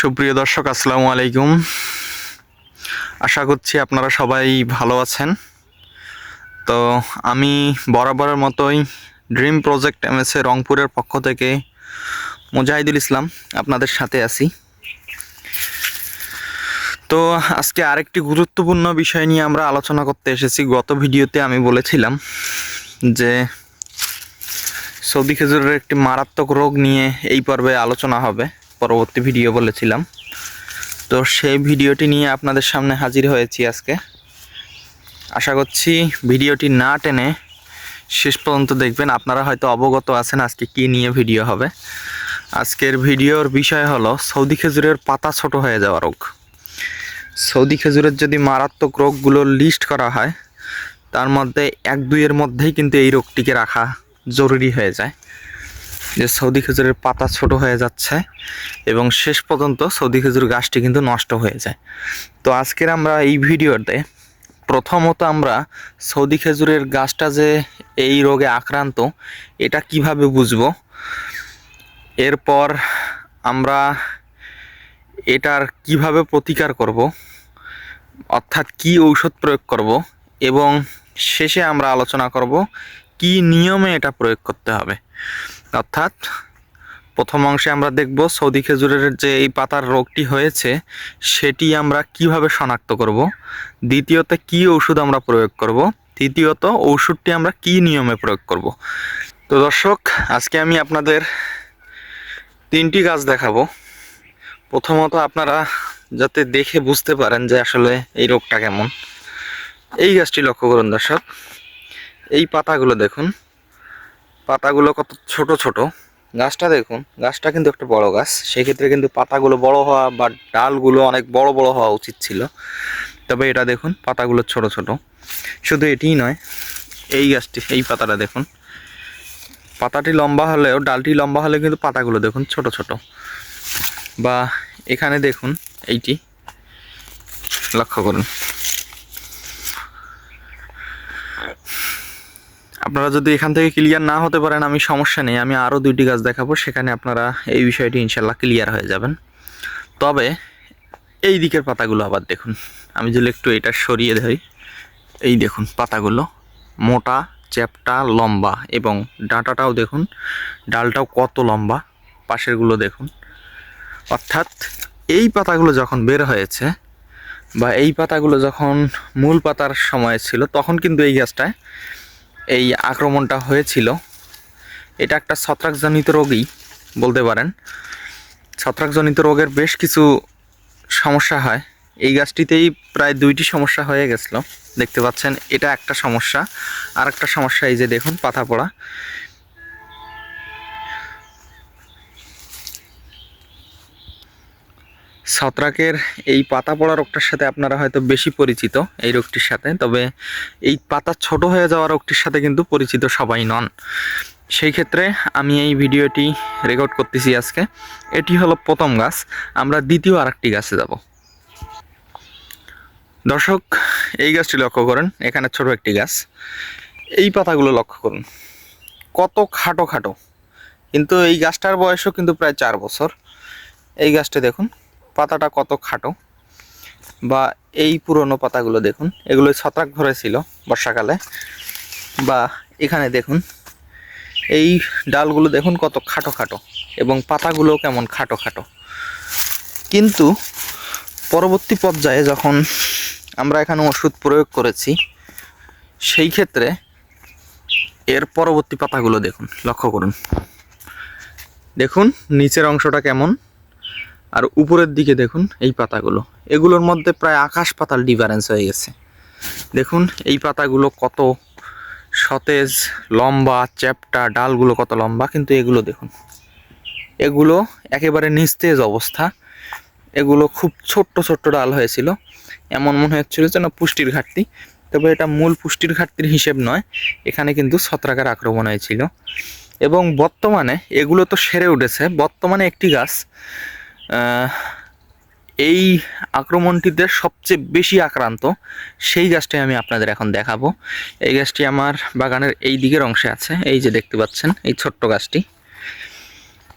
সুপ্রিয় দর্শক, আসসালামু আলাইকুম। আশা করছি আপনারা সবাই ভালো আছেন। তো আমি বরাবরের মতোই ড্রিম প্রজেক্ট এম এমএসএ রংপুরের পক্ষ থেকে মুজাহিদুল ইসলাম আপনাদের সাথে আছি। তো আজকে আরেকটি গুরুত্বপূর্ণ বিষয় নিয়ে আমরা আলোচনা করতে এসেছি। গত ভিডিওতে আমি বলেছিলাম যে সৌদি খেজুরের একটি মারাত্মক রোগ নিয়ে এই পর্বে আলোচনা হবে। পরবর্তী ভিডিও বলেছিলাম। তো সেই ভিডিওটি নিয়ে আপনাদের সামনে হাজির হয়েছি আজকে। আশা করছি ভিডিওটি না টেনে শেষ পর্যন্ত দেখবেন। আপনারা হয়তো অবগত আছেন আজকে কী নিয়ে ভিডিও হবে। আজকের ভিডিওর বিষয় হলো সৌদি খেজুরের পাতা ছোট হয়ে যাওয়া রোগ। সৌদি খেজুরের যদি মারাত্মক রোগগুলো লিস্ট করা হয়, তার মধ্যে এক দুইয়ের মধ্যেই কিন্তু এই রোগটিকে রাখা জরুরি হয়ে যায়। যে সৌদি খেজুরের পাতা ছোট হয়ে যাচ্ছে এবং শেষ পর্যন্ত সৌদি খেজুর গাছটি কিন্তু নষ্ট হয়ে যায়। তো আজকের আমরা এই ভিডিওতে প্রথমত আমরা সৌদি খেজুরের গাছটা যে এই রোগে আক্রান্ত, এটা কীভাবে বুঝব? এরপর আমরা এটার কীভাবে প্রতিকার করব? অর্থাৎ কি ঔষধ প্রয়োগ করব? এবং শেষে আমরা আলোচনা করব কি নিয়মে এটা প্রয়োগ করতে হবে? অর্থাৎ প্রথম অংশে আমরা দেখব সৌদি খেজুরের যে এই পাতার রোগটি হয়েছে, সেটি আমরা কীভাবে শনাক্ত করব, দ্বিতীয়ত কি ওষুধ আমরা প্রয়োগ করব, তৃতীয়ত ওষুধটি আমরা কি নিয়মে প্রয়োগ করব। তো দর্শক, আজকে আমি আপনাদের তিনটি গাছ দেখাবো। প্রথমত আপনারা যাতে দেখে বুঝতে পারেন যে আসলে এই রোগটা কেমন। এই গাছটি লক্ষ্য করুন দর্শক, এই পাতাগুলো দেখুন। পাতাগুলো কত ছোট ছোট। গাছটা দেখুন, গাছটা কিন্তু একটা বড় গাছ। সেক্ষেত্রে কিন্তু পাতাগুলো বড় হওয়া বা ডালগুলো অনেক বড় বড় হওয়া উচিত ছিল। তবে এটা দেখুন, পাতাগুলো ছোট ছোট। শুধু এটিই নয়, এই গাছটি, এই পাতাটা দেখুন। পাতাটি লম্বা হলেও, ডালটি লম্বা হলে কিন্তু পাতাগুলো দেখুন ছোট ছোট। বা এখানে দেখুন, এইটি। লক্ষ্য করুন। আপনারা যদি এখান থেকে ক্লিয়ার না হতে পারেন, আমি সমস্যা নেই, আমি আরও দুইটি গাছ দেখাবো, সেখানে আপনারা এই বিষয়টি ইনশাল্লাহ ক্লিয়ার হয়ে যাবেন। তবে এই দিকের পাতাগুলো আবার দেখুন, আমি যদি একটু এটা সরিয়ে ধরি, এই দেখুন পাতাগুলো মোটা, চ্যাপটা লম্বা এবং ডাঁটাটাও দেখুন, ডালটাও কত লম্বা, পাশেরগুলো দেখুন। অর্থাৎ এই পাতাগুলো যখন বের হয়েছে বা এই পাতাগুলো যখন মূল পাতার সময় ছিল, তখন কিন্তু এই গাছটায় এই আক্রমণটা হয়েছিল। এটা একটা ছত্রাকজনিত রোগই বলতে পারেন। ছত্রাকজনিত রোগের বেশ কিছু সমস্যা হয়। এই গাছটিতেই প্রায় দুইটি সমস্যা হয়ে গেছিল। দেখতে পাচ্ছেন, এটা একটা সমস্যা। আর একটা সমস্যা এই যে দেখুন, পাতা পড়া। ছত্রাকের এই পাতা পড়া রোগটার সাথে আপনারা হয়তো বেশি পরিচিত এই রোগটির সাথে, তবে এই পাতা ছোট হয়ে যাওয়া রোগটির সাথে কিন্তু পরিচিত সবাই নন। সেই ক্ষেত্রে আমি এই ভিডিওটি রেকর্ড করতেছি আজকে। এটি হলো প্রথম গাছ, আমরা দ্বিতীয় আরেকটি গাছে যাব। দর্শক, এই গাছটি লক্ষ্য করেন, এখানে ছোট একটি গাছ। এই পাতাগুলো লক্ষ্য করুন, কত খাটো খাটো। কিন্তু এই গাছটার বয়সও কিন্তু প্রায় চার বছর। এই গাছটা দেখুন পাতাটা কত খাটো? বা এই পুরনো পাতাগুলো দেখুন, এগুলো ছত্রাক ধরেছিল বর্ষাকালে। বা এখানে দেখুন, এই ডালগুলো দেখুন কত খাটো খাটো এবং পাতাগুলো কেমন খাটো খাটো। কিন্তু পরবর্তী পর্যায়ে যখন আমরা এখানে ওষুধ প্রয়োগ করেছি, সেই ক্ষেত্রে এর পরবর্তী পাতাগুলো দেখুন, লক্ষ্য করুন। দেখুন, নিচের অংশটা কেমন? আর উপরের দিকে দেখুন এই পাতাগুলো। এগুলোর মধ্যে প্রায় আকাশ পাতাল ডিফারেন্স হয়ে গেছে। দেখুন এই পাতাগুলো কত সতেজ, লম্বা, চ্যাপটা, ডালগুলো কত লম্বা, কিন্তু এগুলো দেখুন। এগুলো একেবারে নিস্তেজ অবস্থা। এগুলো খুব ছোট্ট ছোট্ট ডাল হয়েছিল। এমন মনে হচ্ছিল যেন পুষ্টির ঘাটতি। তবে এটা মূল পুষ্টির ঘাটতির হিসেব নয়। এখানে কিন্তু ছত্রাকের আক্রমণ হয়েছিল। এবং বর্তমানে এগুলো তো সেরে উঠেছে। বর্তমানে একটি গাছ এই আক্রমণটিতে সবচেয়ে বেশি আক্রান্ত সেই গাছটাই আমি আপনাদের এখন দেখাবো। এই গাছটি আমার বাগানের এই দিকের অংশে আছে, এই যে দেখতে পাচ্ছেন, এই ছোট্ট গাছটি।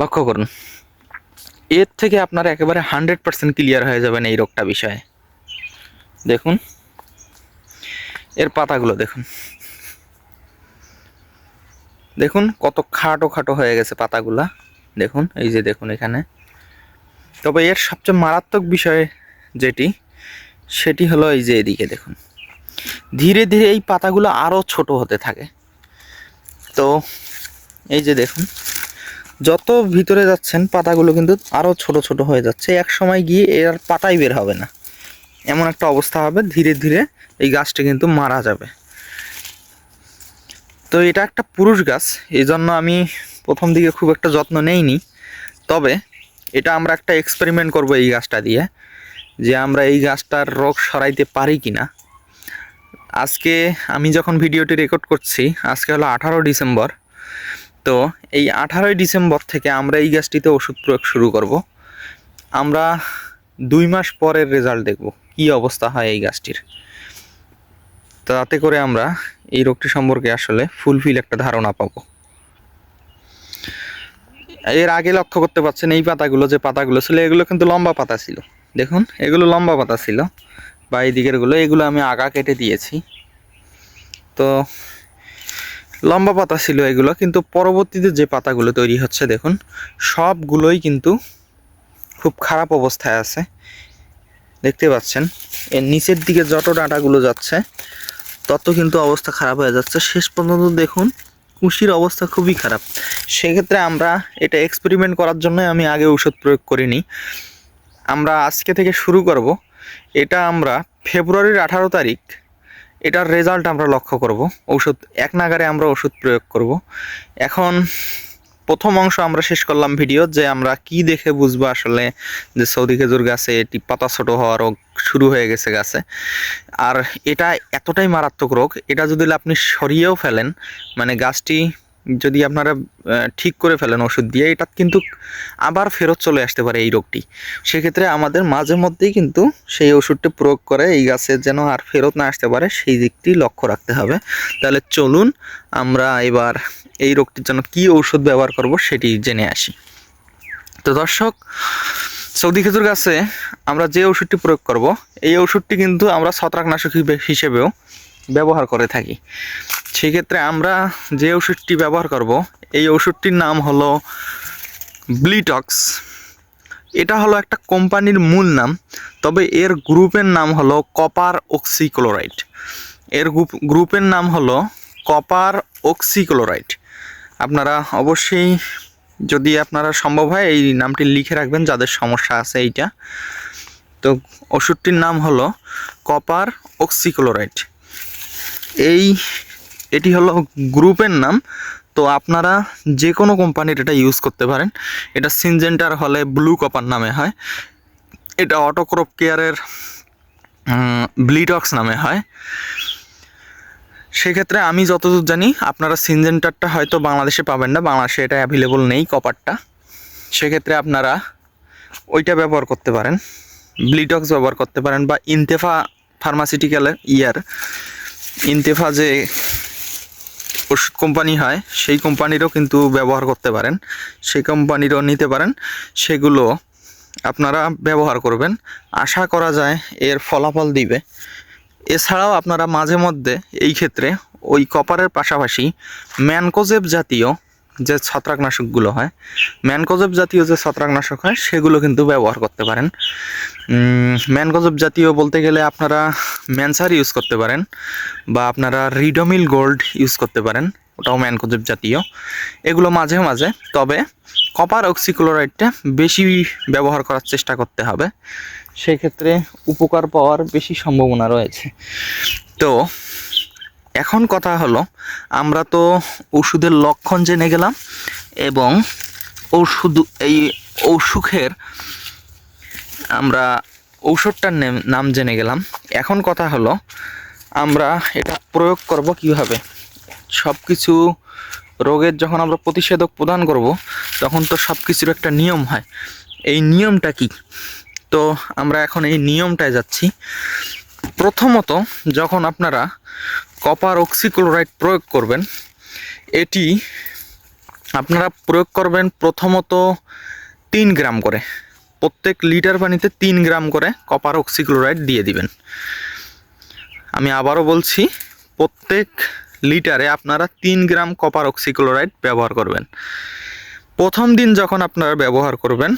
লক্ষ্য করুন, এর থেকে আপনারা একেবারে হান্ড্রেড পার্সেন্ট ক্লিয়ার হয়ে যাবেন এই রোগটা বিষয়ে। দেখুন, এর পাতাগুলো দেখুন। দেখুন কত খাটো খাটো হয়ে গেছে পাতাগুলা। দেখুন, এই যে দেখুন এখানে। তবে এর সবচেয়ে মারাত্মক বিষয় যেটি, সেটি হলো এই যে এদিকে দেখুন। ধীরে ধীরে এই পাতাগুলো আরও ছোট হতে থাকে। তো এই যে দেখুন, যত ভিতরে যাচ্ছেন পাতাগুলো কিন্তু আরও ছোট ছোট হয়ে যাচ্ছে। এক সময় গিয়ে এর আর পাতাই বের হবে না। এমন একটা অবস্থা হবে, ধীরে ধীরে এই গাছটি কিন্তু মারা যাবে। তো এটা একটা পুরুষ গাছ এই জন্য আমি প্রথম দিকে খুব একটা যত্ন নেইনি। তবে এটা আমরা একটা এক্সপেরিমেন্ট করব এই গাছটা দিয়ে, যে আমরা এই গাছটার রোগ সরাইতে পারি কি না আজকে আমি যখন ভিডিওটি রেকর্ড করছি, আজকে হলো আঠারো ডিসেম্বর, তো এই আঠারোই ডিসেম্বর থেকে আমরা এই গাছটিতে ওষুধ প্রয়োগ শুরু করব। আমরা দুই মাস পরের রেজাল্ট দেখব, কি অবস্থা হয় এই গাছটির। তাতে করে আমরা এই রোগটি সম্পর্কে আসলে ফুলফিল একটা ধারণা পাবো। এর আগে লক্ষ্য করতে পারছেন এই পাতাগুলো, যে পাতাগুলো ছিল, এগুলো কিন্তু লম্বা পাতা ছিল। দেখুন, এগুলো লম্বা পাতা ছিল। বা এই দিকেরগুলো, এগুলো আমি আগা কেটে দিয়েছি। তো, লম্বা পাতা ছিল এগুলো, কিন্তু পরবর্তীতে যে পাতাগুলো তৈরি হচ্ছে, দেখুন, সবগুলোই কিন্তু খুব খারাপ অবস্থায় আছে। দেখতে পাচ্ছেন, এর নিচের দিকে যত ডাঁটাগুলো যাচ্ছে, তত কিন্তু অবস্থা খারাপ হয়ে যাচ্ছে। শেষ পর্যন্ত দেখুন কুশির অবস্থা খুবই খারাপ। সেক্ষেত্রে আমরা এটা এক্সপেরিমেন্ট করার জন্য আমি আগে ওষুধ প্রয়োগ করিনি। আমরা আজকে থেকে শুরু করব। এটা আমরা ফেব্রুয়ারির আঠারো তারিখ। এটার রেজাল্ট আমরা লক্ষ্য করব। ওষুধ এক নাগারে আমরা ওষুধ প্রয়োগ করব। এখন প্রথম অংশ আমরা শেষ করলাম ভিডিও যে আমরা কি দেখে বুঝব আসলে যে সৌদি খেজুর গাছে এটি পাতা ছোট হওয়া রোগ শুরু হয়ে গেছে গাছে। আর এটা এতটাই মারাত্মক রোগ, এটা যদি আপনি সরিয়েও ফেলেন মানে গাছটি যদি আপনারা ঠিক করে ফেলেন ওষুধ দিয়ে, এটা কিন্তু আবার ফেরত চলে আসতে পারে এই রোগটি। সেক্ষেত্রে আমাদের মাঝে মধ্যেই কিন্তু সেই ওষুধটি প্রয়োগ করে, এই গাছের যেন আর ফেরত না আসতে পারে, সেই দিকটি লক্ষ্য রাখতে হবে। তাহলে চলুন আমরা এবার এই রোগটির জন্য কি ঔষধ ব্যবহার করব সেটি জেনে আসি। তো দর্শক, সৌদি খেজুর গাছে আমরা যে ওষুধটি প্রয়োগ করব, এই ওষুধটি কিন্তু আমরা ছত্রাকনাশক হিসেবে- হিসেবেও ব্যবহার করে থাকি। সেক্ষেত্রে আমরা যে ওষুধটি ব্যবহার করব, এই ওষুধটির নাম হলো ব্লিটক্স এটা হলো একটা কোম্পানির মূল নাম, তবে এর গ্রুপের নাম হলো কপার অক্সিক্লোরাইড। এর গ্রুপের নাম হলো কপার অক্সিক্লোরাইড। আপনারা অবশ্যই, যদি আপনারা সম্ভব হয়, এই নামটি লিখে রাখবেন, যাদের সমস্যা আছে এইটা। তো ওষুধটির নাম হলো কপার অক্সিক্লোরাইড। এই এটি হলো গ্রুপের নাম। তো আপনারা যে কোনো কোম্পানির এটা ইউজ করতে পারেন। এটা সিনজেন্টার হলে ব্লু কপার নামে হয়। এটা অটোক্রপ কেয়ারের ব্লিটক্স নামে হয়। সেক্ষেত্রে আমি যতদূর জানি, আপনারা সিনজেন্টারটা হয়তো বাংলাদেশে পাবেন না। বাংলাদেশে এটা অ্যাভেলেবল নেই কপারটা সেক্ষেত্রে আপনারা ওইটা ব্যবহার করতে পারেন। ব্লিটক্স ব্যবহার করতে পারেন বা ইনতেফা ফার্মাসিউটিক্যালের ইয়ার। ইনতেফা যে ওষুধ কোম্পানি হয়, সেই কোম্পানিরও কিন্তু ব্যবহার করতে পারেন। সেই কোম্পানিরও নিতে পারেন। সেগুলো আপনারা ব্যবহার করবেন। আশা করা যায় এর ফলাফল দিবে। এছাড়াও আপনারা মাঝে মধ্যে এই ক্ষেত্রে ওই কপারের পাশাপাশি ম্যানকোজেব জাতীয় যে ছত্রাকনাশকগুলো হয় ম্যানকোজেব জাতীয় যে ছত্রাকনাশক হয়, সেগুলো কিন্তু ব্যবহার করতে পারেন। ম্যানকোজেব জাতীয় বলতে গেলে আপনারা ম্যানসার ইউজ করতে পারেন বা আপনারা রিডোমিল গোল্ড ইউজ করতে পারেন, ওটাও ম্যানকোজেব জাতীয়। এগুলো মাঝে মাঝে, তবে কপার অক্সিক্লোরাইডটা বেশি ব্যবহার করার চেষ্টা করতে হবে। সেক্ষেত্রে উপকার পাওয়ার বেশি সম্ভাবনা রয়েছে। তো এখন কথা হলো, আমরা তো ওষুধের লক্ষণ জেনে গেলাম এবং ওষুধ, এই অসুখের আমরা ঔষধটার নাম জেনে গেলাম। এখন কথা হলো, আমরা এটা প্রয়োগ করব কীভাবে? সব কিছু রোগের যখন আমরা প্রতিষেধক প্রদান করব, তখন তো সব কিছুর একটা নিয়ম হয়। এই নিয়মটা কি? তো আমরা এখন এই নিয়মটায় যাচ্ছি। প্রথমত, যখন আপনারা কপার অক্সিক্লোরাইড প্রয়োগ করবেন। এটি আপনারা প্রয়োগ করবেন প্রথমত তিন গ্রাম করে। প্রত্যেক লিটার পানিতে তিন গ্রাম করে কপার অক্সিক্লোরাইড দিয়ে দিবেন। আমি আবারও বলছি, প্রত্যেক লিটারে আপনারা তিন গ্রাম কপার অক্সিক্লোরাইড ব্যবহার করবেন। প্রথম দিন যখন আপনারা ব্যবহার করবেন,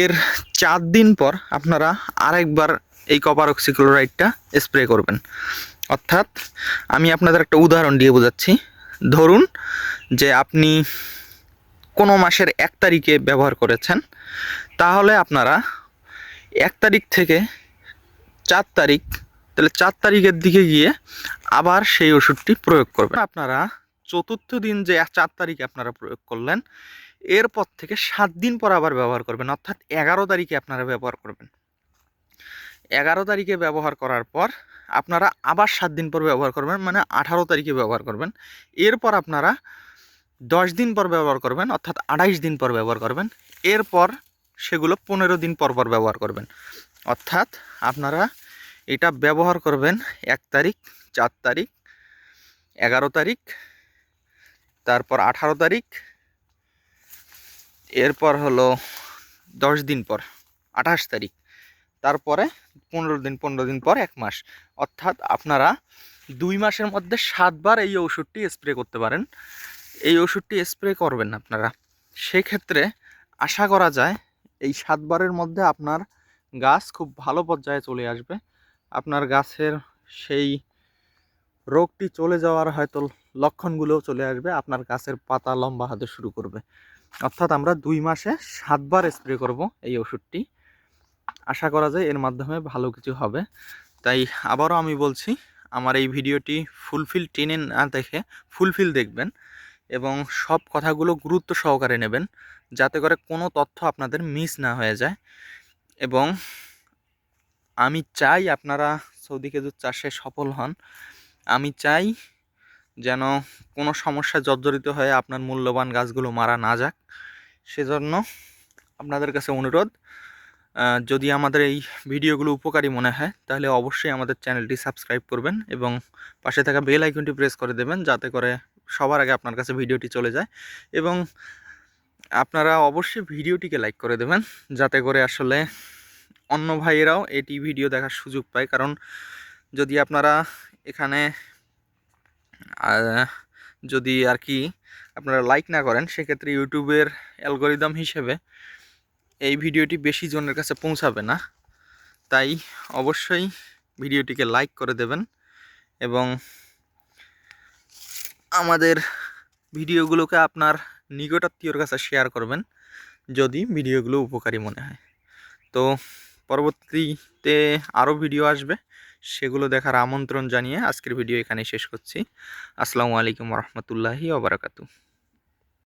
এর চার দিন পর আপনারা আরেকবার এই কপার অক্সিক্লোরাইডটা স্প্রে করবেন। অর্থাৎ আমি আপনাদের একটা উদাহরণ দিয়ে বোঝাচ্ছি। ধরুন যে আপনি কোনো মাসের এক তারিখে ব্যবহার করেছেন, তাহলে আপনারা এক তারিখ থেকে চার তারিখ, তাহলে চার তারিখের দিকে গিয়ে আবার সেই ওষুধটি প্রয়োগ করবেন। আপনারা চতুর্থ দিন যে চার তারিখে আপনারা প্রয়োগ করলেন, এরপর থেকে সাত দিন পর আবার ব্যবহার করবেন, অর্থাৎ এগারো তারিখে আপনারা ব্যবহার করবেন। এগারো তারিখে ব্যবহার করার পর আপনারা আবার সাত দিন পর ব্যবহার করবেন মানে আঠারো তারিখে ব্যবহার করবেন। এরপর আপনারা দশ দিন পর ব্যবহার করবেন, অর্থাৎ আঠাইশ দিন পর ব্যবহার করবেন। এরপর সেগুলো পনেরো দিন পর পর ব্যবহার করবেন। অর্থাৎ আপনারা এটা ব্যবহার করবেন এক তারিখ, চার তারিখ, এগারো তারিখ, তারপর আঠারো তারিখ, এরপর হলো দশ দিন পর, আঠাশ তারিখ। তারপরে পনেরো দিন পনেরো দিন পর এক মাস। অর্থাৎ আপনারা দুই মাসের মধ্যে সাতবার এই ওষুধটি স্প্রে করতে পারেন। এই ওষুধটি স্প্রে করবেন আপনারা। সেক্ষেত্রে আশা করা যায় এই সাতবারের মধ্যে আপনার গাছ খুব ভালো পর্যায়ে চলে আসবে। আপনার গাছের সেই রোগটি চলে যাওয়ার হয়তো লক্ষণগুলোও চলে আসবে। আপনার গাছের পাতা লম্বা হতে শুরু করবে। অর্থাৎ আমরা দুই মাসে সাতবার স্প্রে করব এই ওষুধটি আশা করা যায় এর মাধ্যমে ভালো কিছু হবে। তাই আবারও আমি বলছি, আমার এই ভিডিওটি ফুলফিল টেনে না দেখে ফুলফিল দেখবেন এবং সব কথাগুলো গুরুত্ব সহকারে নেবেন, যাতে করে কোনো তথ্য আপনাদের মিস না হয়ে যায়। এবং আমি চাই আপনারা সৌদি খেজুর চাষে সফল হন। আমি চাই যেন কোনো সমস্যা জর্জরিত হয়ে আপনার মূল্যবান গাছগুলো মারা না যাক। সেজন্য আপনাদের কাছে অনুরোধ যদি আমাদের এই ভিডিওগুলো উপকারী মনে হয়, তাহলে অবশ্যই আমাদের চ্যানেলটি সাবস্ক্রাইব করবেন এবং পাশে থাকা বেল আইকনটি প্রেস করে দেবেন যাতে করে সবার আগে আপনার কাছে ভিডিওটি চলে যায়। এবং আপনারা অবশ্যই ভিডিওটিকে লাইক করে দেবেন, যাতে করে আসলে অন্য ভাইয়েরাও এটি ভিডিও দেখার সুযোগ পায়। কারণ যদি আপনারা এখানে যদি আর কি আপনারা লাইক না করেন, সেক্ষেত্রে ইউটিউবের অ্যালগোরিদম হিসেবে এই ভিডিওটি বেশি জনের কাছে পৌঁছাবে না। তাই অবশ্যই ভিডিওটিকে লাইক করে দেবেন এবং আমাদের ভিডিওগুলোকে আপনার নিকটাত্মীয়র কাছে শেয়ার করবেন যদি ভিডিওগুলো উপকারী মনে হয়। তো পরবর্তীতে আরও ভিডিও আসবে, সেগুলো দেখার আমন্ত্রণ জানিয়ে আজকের ভিডিও এখানেই শেষ করছি। আসসালামু আলাইকুম রহমতুল্লাহি ওবরাকাতু